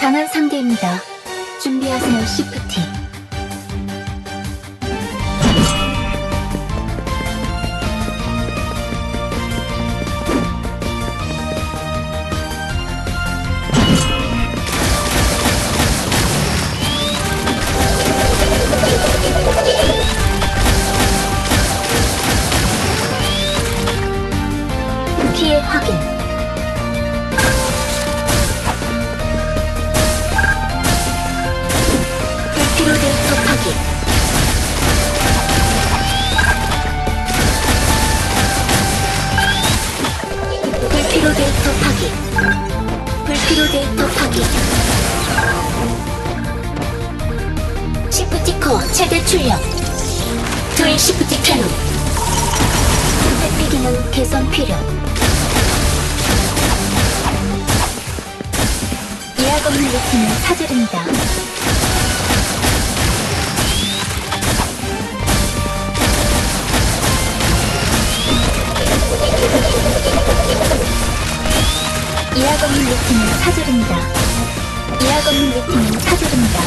강한 상대입니다. 준비하세요, 시프티. 확인. 시프티 코어 최대 출력. 조인 시프티 캐논. 회피 기능 개선 필요. 예약 없는 루틴은 사절입니다. 예약 없는 루틴은 사절입니다. 예약 없는 루틴은 사절입니다.